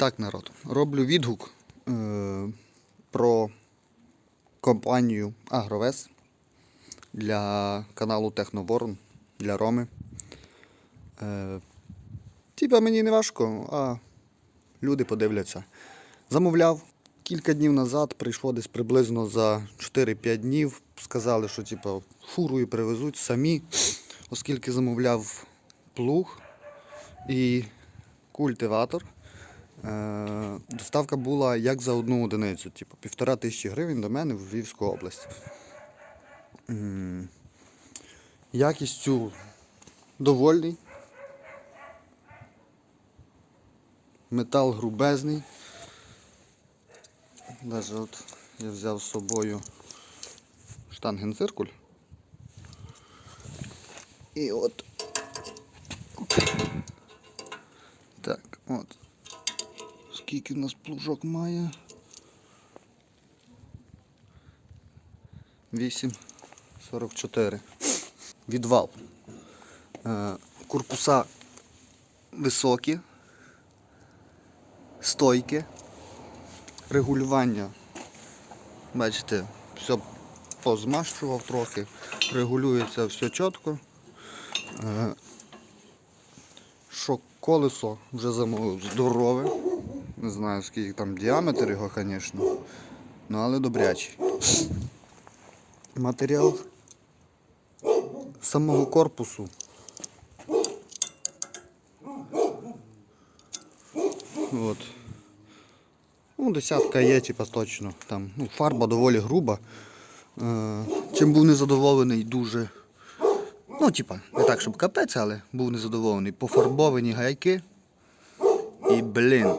Так, народ, роблю відгук е, про компанію Агровес для каналу Техноворон для Роми. Е, типа мені не важко, а люди подивляться. Замовляв кілька днів назад, прийшло десь приблизно за 4-5 днів. Сказали, що типа, фурою привезуть самі, оскільки замовляв плуг і культиватор. Е, Доставка була як за одну одиницю, типу півтора тисячі гривень до мене в Львівську область. Якістю довольний. Метал грубезний. Даже от я взяв з собою штангенциркуль. І от. Так, от. Скільки в нас плужок має? 8,44. Відвал. Е, корпуса високі, стойки, регулювання. Бачите, все позмащував трохи, регулюється все чітко. Е, що колесо вже замовив здорове. Не знаю, скільки там діаметр його, звісно. Ну, але добрячий. Матеріал самого корпусу. От. Ну, десятка є, типа точно. Там, ну, фарба доволі груба. Е, чим був незадоволений дуже. Ну, типа, не так, щоб капець, але був незадоволений. Пофарбовані гайки. І, блін,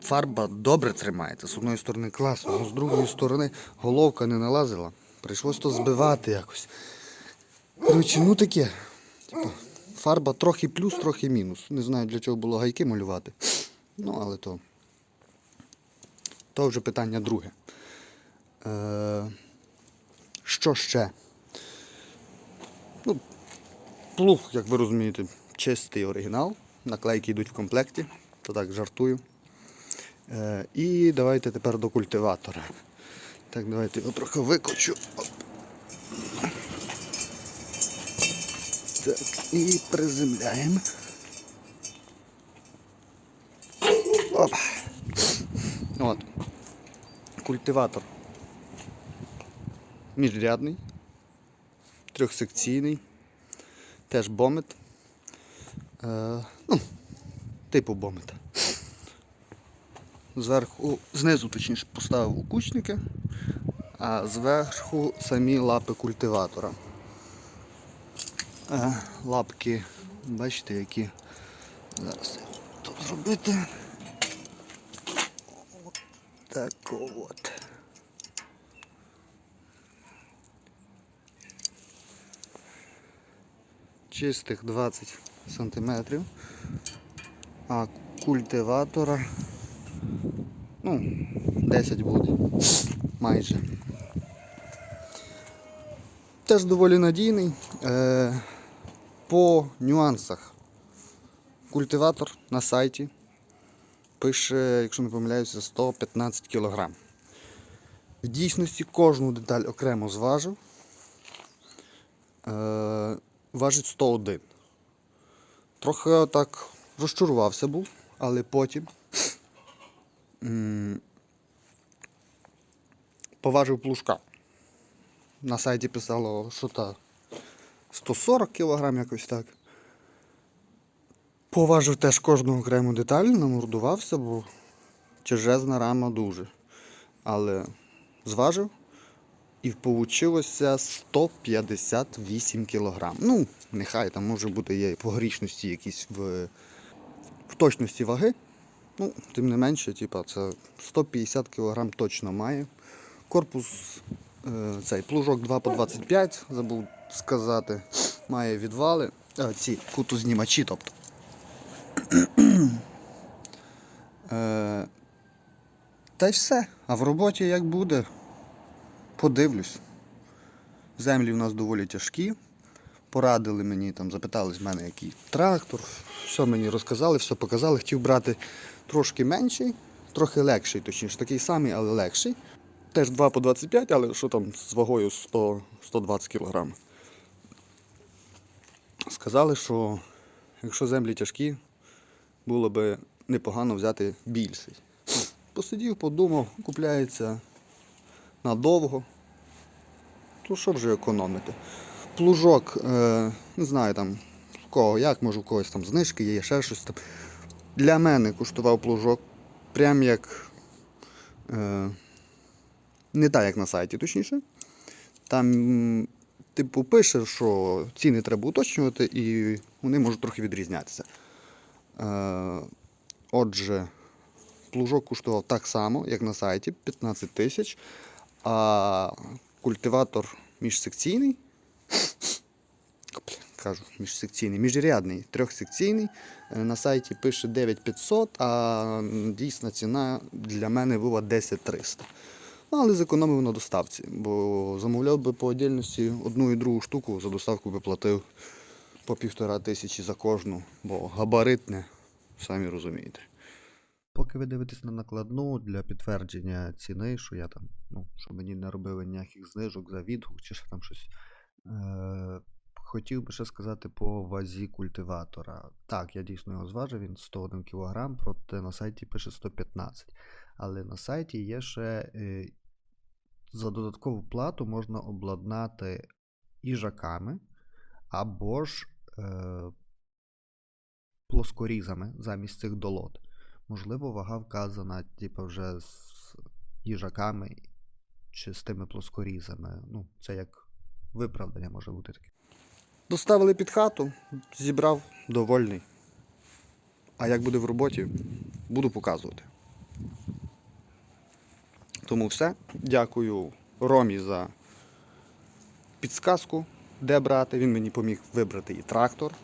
фарба добре тримається. З одної сторони класно, але з другої сторони головка не налазила. Прийшлось то збивати якось. Коротше, ну таке. Типа, фарба трохи плюс, трохи мінус. Не знаю, для чого було гайки малювати. Ну, але то. То вже питання друге. Е, що ще? Ну, плуг, як ви розумієте, чистий оригінал. Наклейки йдуть в комплекті, то так жартую. Е, і давайте тепер до культиватора. Так, давайте його трохи викочу. Так, і приземляємо. Оп. От. Культиватор. Міжрядний, трьохсекційний, теж бомет. Е, ну, типу бомета. Зверху, знизу точніше поставив укучники, а зверху самі лапи культиватора. Е, лапки, бачите, які. Зараз тут зробити. Так от. Чистих 20 сантиметрів, а культиватора ну, 10 буде майже. Теж доволі надійний. Е, по нюансах. Культиватор на сайті пише, якщо не помиляюся, 115 кг. В дійсності кожну деталь окремо зважив. Е, важить 101. Трохи так розчарувався був, але потім поважив плужка. На сайті писало, що та 140 кг якось так. Поважив теж кожну окрему деталь, намордувався, бо тяжезна рама дуже. Але зважив і вийшло 158 кг. Ну, нехай там може бути є погрішності якісь в, в точності ваги. Ну, тим не менше, типа, це 150 кг точно має. Корпус е, цей плужок 2 по 25, забув сказати, має відвали. А, ці кутознімачі, тобто. Е, Та й все. А в роботі як буде, подивлюсь. Землі в нас доволі тяжкі. Порадили мені, там, запитали з мене, який трактор, все мені розказали, все показали. Хотів брати трошки менший, трохи легший, точніше, такий самий, але легший. Теж 2 по 25, але що там з вагою 100, 120 кг. Сказали, що якщо землі тяжкі, було би непогано взяти більший. Посидів, подумав, купляється надовго. То що вже економити? Плужок, е, не знаю там кого, як, може у когось там знижки є, ще щось там. Для мене коштував плужок прям як. Е, не так, як на сайті, точніше. Там, типу, пише, що ціни треба уточнювати, і вони можуть трохи відрізнятися. Е, отже, плужок коштував так само, як на сайті, 15 тисяч, а культиватор міжсекційний, кажу, міжсекційний, міжрядний, трьохсекційний. е, На сайті пише 9500, а дійсна ціна для мене була 10300. Ну, але зекономив на доставці, бо замовляв би по отдільності одну і другу штуку, за доставку би платив по півтора тисячі за кожну, бо габаритне, самі розумієте. Поки ви дивитесь на накладну для підтвердження ціни, що я там, ну, що мені не робили ніяких знижок за відгук чи ще там щось. Е- хотів би ще сказати по вазі культиватора. Так, я дійсно його зважив, він 101 кг, проте на сайті пише 115 але на сайті є ще е, за додаткову плату можна обладнати їжаками або ж е, плоскорізами замість цих долот. Можливо, вага вказана, типу, вже з їжаками чи з тими плоскорізами. Ну, це як виправдання може бути таке. Доставили під хату, зібрав довольний. А як буде в роботі, буду показувати. Тому все. Дякую Ромі за підсказку, де брати. Він мені поміг вибрати і трактор.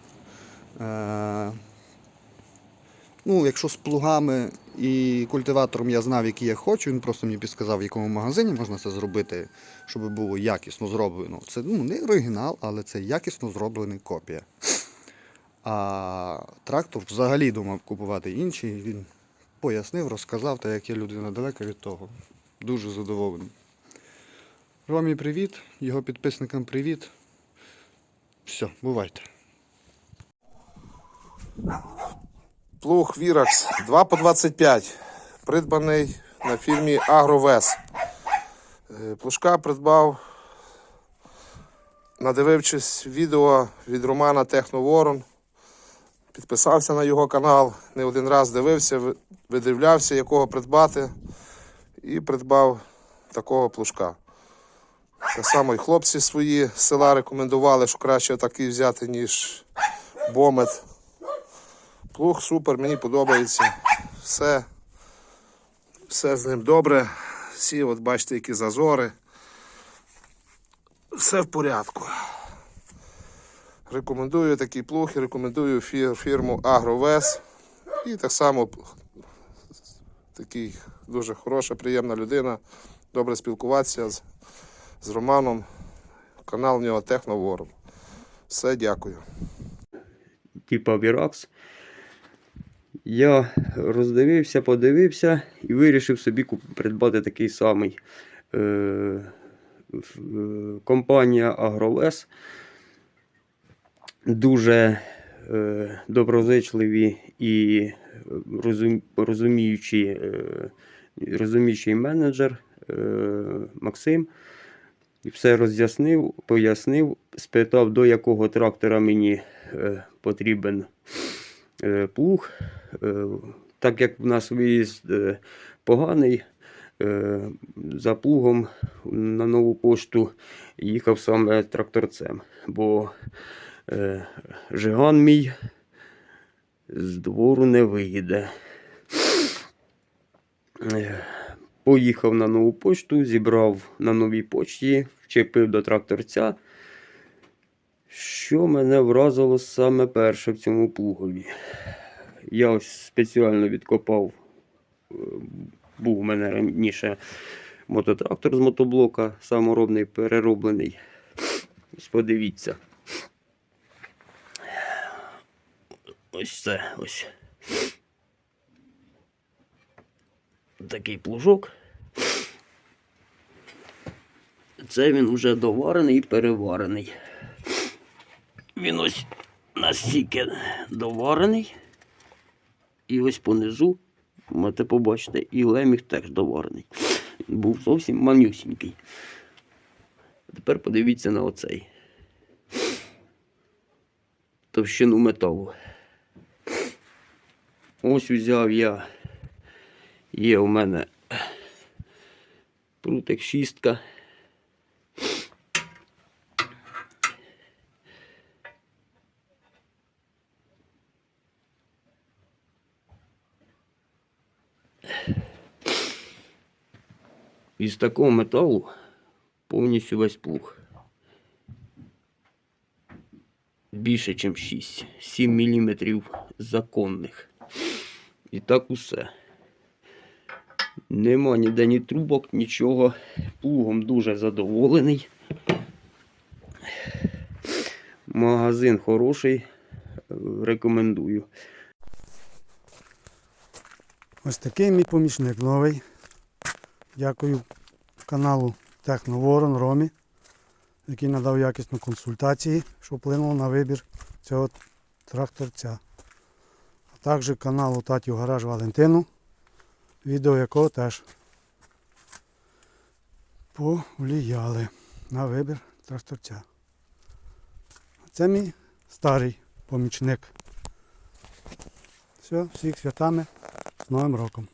Ну, якщо з плугами і культиватором я знав, який я хочу, він просто мені підсказав, в якому магазині можна це зробити, щоб було якісно зроблено. Це ну, не оригінал, але це якісно зроблена копія. А трактор взагалі думав купувати інший. Він пояснив, розказав, та як я людина далека від того. Дуже задоволений. Ромі привіт, його підписникам привіт. Все, бувайте. Плуг Віракс 2 по 25. Придбаний на фірмі Агровес. Е, Плужка придбав, надивившись відео від Романа Техноворон. Підписався на його канал, не один раз дивився, видивлявся, якого придбати. І придбав такого плужка. Так само і хлопці свої села рекомендували, що краще такий взяти, ніж бомет. Плуг супер, мені подобається. Все, все з ним добре. Всі, от бачите, які зазори. Все в порядку. Рекомендую такий плуг і рекомендую фір- фірму Агровес. І так само такий дуже хороша, приємна людина. Добре спілкуватися з, з Романом. Канал в нього Техноворон. Все, дякую. типа Віракс. Я роздивився, подивився і вирішив собі придбати такий самий. Е, е, компанія Агровес. Дуже е, доброзичливі і розум, розуміючі, е, розуміючий менеджер е, Максим. І все роз'яснив, пояснив, спитав, до якого трактора мені е, потрібен е, плуг. Е, так як в нас виїзд е, поганий, е, за плугом на нову пошту їхав саме тракторцем, бо жиган мій з двору не виїде. Поїхав на нову почту, зібрав на новій почті, вчепив до тракторця. Що мене вразило саме перше в цьому плугові? Я ось спеціально відкопав, е, був у мене раніше мототрактор з мотоблока, саморобний, перероблений. Ось подивіться. ось це ось. Такий плужок. Це він вже доварений і переварений. Він ось настільки доварений. І ось понизу, можете побачити, і леміг теж доварений. Він був зовсім манюсінький. Тепер подивіться на оцей. Товщину металу. Ось взяв я. Є у мене прутик шістка. Із такого металу повністю весь плуг. Більше, ніж 6. 7 мм законних. І так усе. Нема ніде ні трубок, нічого. Плугом дуже задоволений. Магазин хороший. Рекомендую. Ось такий мій помічник новий. Дякую каналу Техноворон Ромі, який надав якісну консультації, що вплинуло на вибір цього тракторця. А також каналу Татів Гараж Валентину, відео якого теж повлияли на вибір тракторця. Це мій старий помічник. Все, всіх святами з Новим роком.